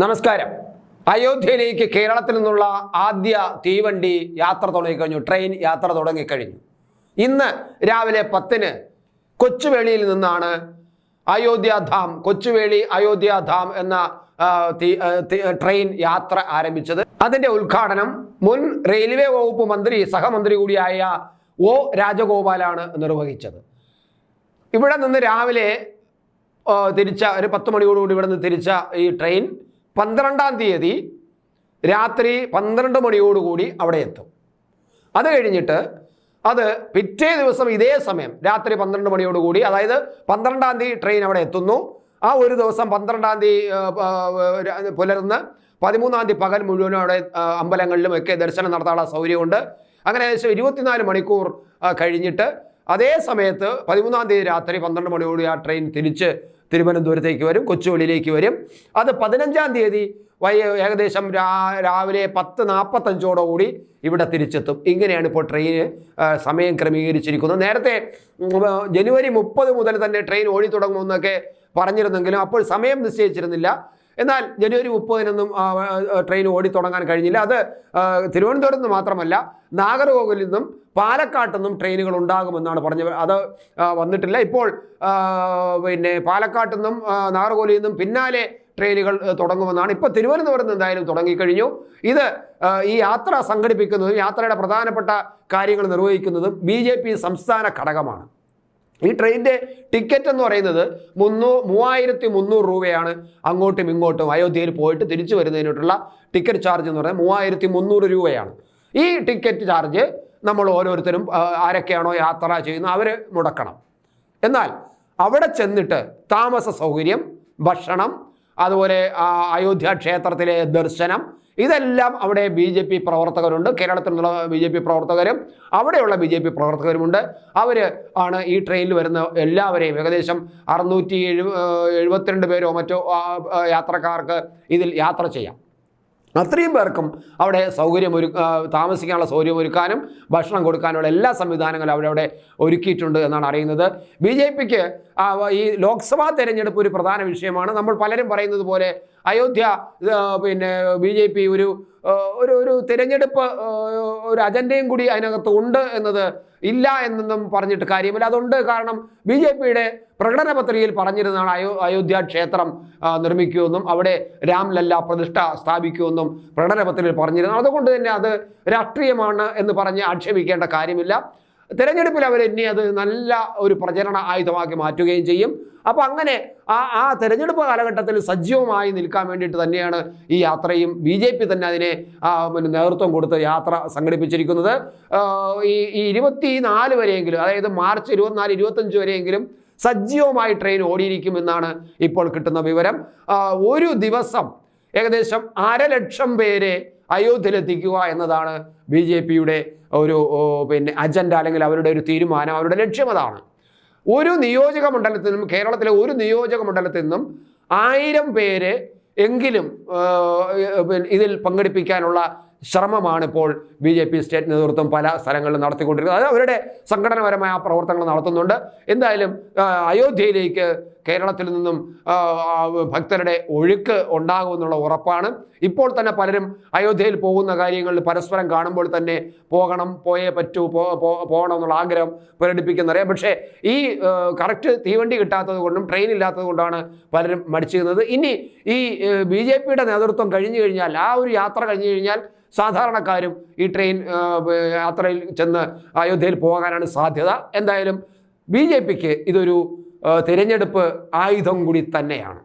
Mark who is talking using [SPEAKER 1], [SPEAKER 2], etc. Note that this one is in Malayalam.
[SPEAKER 1] നമസ്കാരം. അയോധ്യയിലേക്ക് കേരളത്തിൽ നിന്നുള്ള ആദ്യ തീവണ്ടി യാത്ര തുടങ്ങിക്കഴിഞ്ഞു. ട്രെയിൻ യാത്ര തുടങ്ങിക്കഴിഞ്ഞു. ഇന്ന് രാവിലെ പത്തിന് കൊച്ചുവേളിയിൽ നിന്നാണ് അയോധ്യാധാം കൊച്ചുവേളി അയോധ്യാധാം എന്ന ട്രെയിൻ യാത്ര ആരംഭിച്ചത്. അതിന്റെ ഉദ്ഘാടനം മുൻ റെയിൽവേ വകുപ്പ് മന്ത്രി സഹമന്ത്രി കൂടിയായ ഒ രാജഗോപാലാണ് നിർവഹിച്ചത്. ഇവിടെ നിന്ന് രാവിലെ തിരിച്ച ഒരു പത്ത് മണിയോടുകൂടി ഇവിടെ നിന്ന് തിരിച്ച ഈ ട്രെയിൻ പന്ത്രണ്ടാം തീയതി രാത്രി പന്ത്രണ്ട് മണിയോടുകൂടി അവിടെ എത്തും. അത് കഴിഞ്ഞിട്ട് അത് പിറ്റേ ദിവസം ഇതേ സമയം രാത്രി പന്ത്രണ്ട് മണിയോടുകൂടി അതായത് പന്ത്രണ്ടാം തീയതി ട്രെയിൻ അവിടെ എത്തുന്നു. ആ ഒരു ദിവസം പന്ത്രണ്ടാം തീയതി പുലർന്ന് പതിമൂന്നാം തീയതി പകൽ മുഴുവനും അവിടെ അമ്പലങ്ങളിലും ഒക്കെ ദർശനം നടത്താനുള്ള സൗകര്യമുണ്ട്. അങ്ങനെ ഏകദേശം ഇരുപത്തിനാല് മണിക്കൂർ കഴിഞ്ഞിട്ട് അതേ സമയത്ത് പതിമൂന്നാം തീയതി രാത്രി പന്ത്രണ്ട് മണിയോടുകൂടി ആ ട്രെയിൻ തിരിച്ച് തിരുവനന്തപുരത്തേക്ക് വരും കൊച്ചുവള്ളിയിലേക്ക് വരും. അത് പതിനഞ്ചാം തീയതി വൈ ഏകദേശം രാവിലെ പത്ത് നാൽപ്പത്തഞ്ചോടുകൂടി ഇവിടെ തിരിച്ചെത്തും. ഇങ്ങനെയാണ് ഇപ്പോൾ ട്രെയിന് സമയം ക്രമീകരിച്ചിരിക്കുന്നത്. നേരത്തെ ജനുവരി മുപ്പത് മുതൽ തന്നെ ട്രെയിൻ ഓടി തുടങ്ങുമെന്നൊക്കെ പറഞ്ഞിരുന്നെങ്കിലും അപ്പോൾ സമയം നിശ്ചയിച്ചിരുന്നില്ല. എന്നാൽ ജനുവരി മുപ്പതിനൊന്നും ട്രെയിൻ ഓടിത്തുടങ്ങാൻ കഴിഞ്ഞില്ല. അത് തിരുവനന്തപുരം തിരുവനന്തപുരത്ത് നിന്ന് മാത്രമല്ല നാഗർകോവിലിൽ നിന്നും പാലക്കാട്ട് നിന്നും ട്രെയിനുകൾ ഉണ്ടാകുമെന്നാണ് പറഞ്ഞത്. അത് വന്നിട്ടില്ല. ഇപ്പോൾ പിന്നെ പാലക്കാട്ട് നിന്നും നാഗർകോവിലിൽ നിന്നും പിന്നാലെ ട്രെയിനുകൾ തുടങ്ങുമെന്നാണ്. ഇപ്പോൾ തിരുവനന്തപുരത്ത് എന്തായാലും തുടങ്ങിക്കഴിഞ്ഞു. ഇത് ഈ യാത്ര സംഘടിപ്പിക്കുന്നതും യാത്രയുടെ പ്രധാനപ്പെട്ട കാര്യങ്ങൾ നിർവഹിക്കുന്നതും ബി സംസ്ഥാന ഘടകമാണ്. ഈ ട്രെയിനിന്റെ ടിക്കറ്റ് എന്ന് പറയുന്നത് മുന്നൂ മൂവായിരത്തി മുന്നൂറ് രൂപയാണ് അങ്ങോട്ടും ഇങ്ങോട്ടും അയോധ്യയിൽ പോയിട്ട് തിരിച്ചു വരുന്നതിനായിട്ടുള്ള ടിക്കറ്റ് ചാർജ് എന്ന് പറയുന്നത് മൂവായിരത്തി മുന്നൂറ് രൂപയാണ്. ഈ ടിക്കറ്റ് ചാർജ് നമ്മൾ ഓരോരുത്തരും ആരൊക്കെയാണോ യാത്ര ചെയ്യുന്നത് അവർ മുടക്കണം. എന്നാൽ അവിടെ ചെന്നിട്ട് താമസ സൗകര്യം ഭക്ഷണം അതുപോലെ അയോധ്യ ക്ഷേത്രത്തിലെ ദർശനം ഇതെല്ലാം അവിടെ ബി ജെ പി പ്രവർത്തകരുണ്ട്. കേരളത്തിലുള്ള ബി ജെ പി പ്രവർത്തകരും അവിടെയുള്ള ബി ജെ പി പ്രവർത്തകരുമുണ്ട്. അവർ ആണ് ഈ ട്രെയിനിൽ വരുന്ന എല്ലാവരെയും. ഏകദേശം അറുന്നൂറ്റി എഴു എഴുപത്തിരണ്ട് പേരോ മറ്റോ യാത്രക്കാർക്ക് ഇതിൽ യാത്ര ചെയ്യാം. അത്രയും പേർക്കും അവിടെ സൗകര്യം ഒരു താമസിക്കാനുള്ള സൗകര്യം ഒരുക്കാനും ഭക്ഷണം കൊടുക്കാനുള്ള എല്ലാ സംവിധാനങ്ങളും അവിടെ ഒരുക്കിയിട്ടുണ്ട് എന്നാണ് അറിയുന്നത്. ബി ജെ പിക്ക് ഈ ലോക്സഭാ തെരഞ്ഞെടുപ്പ് ഒരു പ്രധാന വിഷയമാണ്. നമ്മൾ പലരും പറയുന്നത് പോലെ അയോധ്യ പിന്നെ ബി ജെ പി ഒരു ഒരു ഒരു തിരഞ്ഞെടുപ്പ് ഒരു അജണ്ടയും കൂടി അതിനകത്ത് ഉണ്ട് എന്നത് ഇല്ല എന്നൊന്നും പറഞ്ഞിട്ട് കാര്യമില്ല. അതുണ്ട് കാരണം ബി ജെ പിയുടെ പ്രകടന പത്രികയിൽ പറഞ്ഞിരുന്നതാണ് അയോ അയോധ്യ ക്ഷേത്രം നിർമ്മിക്കുമെന്നും അവിടെ രാംലല്ല പ്രതിഷ്ഠ സ്ഥാപിക്കുമെന്നും പ്രകടന പത്രികയിൽ പറഞ്ഞിരുന്നു. അതുകൊണ്ട് തന്നെ അത് രാഷ്ട്രീയമാണ് എന്ന് പറഞ്ഞ് ആക്ഷേപിക്കേണ്ട കാര്യമില്ല. തെരഞ്ഞെടുപ്പിൽ അവർ എന്നെ അത് നല്ല ഒരു പ്രചരണ ആയുധമാക്കി മാറ്റുകയും ചെയ്യും. അപ്പോൾ അങ്ങനെ ആ ആ തെരഞ്ഞെടുപ്പ് കാലഘട്ടത്തിൽ സജീവമായി നിൽക്കാൻ വേണ്ടിയിട്ട് തന്നെയാണ് ഈ യാത്രയും ബി ജെ പി തന്നെ അതിനെ നേതൃത്വം കൊടുത്ത് യാത്ര സംഘടിപ്പിച്ചിരിക്കുന്നത്. ഈ ഈ ഇരുപത്തി നാല് വരെയെങ്കിലും അതായത് മാർച്ച് ഇരുപത്തിനാല് ഇരുപത്തഞ്ച് വരെയെങ്കിലും സജീവമായി ട്രെയിൻ ഓടിയിരിക്കുമെന്നാണ് ഇപ്പോൾ കിട്ടുന്ന വിവരം. ഒരു ദിവസം ഏകദേശം അരലക്ഷം പേരെ അയോധ്യയിലെത്തിക്കുക എന്നതാണ് ബി ജെ പിയുടെ ഒരു പിന്നെ അജണ്ട അല്ലെങ്കിൽ അവരുടെ ഒരു തീരുമാനം അവരുടെ ലക്ഷ്യം അതാണ്. ഒരു നിയോജക മണ്ഡലത്തിൽ നിന്നും കേരളത്തിലെ ഒരു നിയോജക മണ്ഡലത്തിൽ നിന്നും ആയിരം പേര് എങ്കിലും ഇതിൽ പങ്കെടുപ്പിക്കാനുള്ള ശ്രമമാണ് ഇപ്പോൾ ബി ജെ പി സ്റ്റേറ്റ് നേതൃത്വം പല സ്ഥലങ്ങളിലും നടത്തിക്കൊണ്ടിരിക്കുന്നത്. അത് അവരുടെ സംഘടനപരമായ പ്രവർത്തനങ്ങൾ നടത്തുന്നുണ്ട്. എന്തായാലും അയോധ്യയിലേക്ക് കേരളത്തിൽ നിന്നും ഭക്തരുടെ ഒഴുക്ക് ഉണ്ടാകുമെന്നുള്ള ഉറപ്പാണ്. ഇപ്പോൾ തന്നെ പലരും അയോധ്യയിൽ പോകുന്ന കാര്യങ്ങളിൽ പരസ്പരം കാണുമ്പോൾ തന്നെ പോകണം പോയേ പറ്റൂ പോകണം എന്നുള്ള ആഗ്രഹം പ്രകടിപ്പിക്കുന്നറിയാം പക്ഷേ ഈ കറക്റ്റ് തീവണ്ടി കിട്ടാത്തത് കൊണ്ടും ട്രെയിൻ ഇല്ലാത്തത് കൊണ്ടാണ് പലരും മടിച്ചിരുന്നത്. ഇനി ഈ ബി ജെ പിയുടെ നേതൃത്വം കഴിഞ്ഞു കഴിഞ്ഞാൽ ആ ഒരു യാത്ര കഴിഞ്ഞു കഴിഞ്ഞാൽ സാധാരണക്കാരും ഈ ട്രെയിൻ യാത്രയിൽ ചെന്ന് അയോധ്യയിൽ പോകാനാണ് സാധ്യത. എന്തായാലും ബി ജെ പിക്ക് ഇതൊരു തിരഞ്ഞെടുപ്പ് ആയുധം കൂടി തന്നെയാണ്.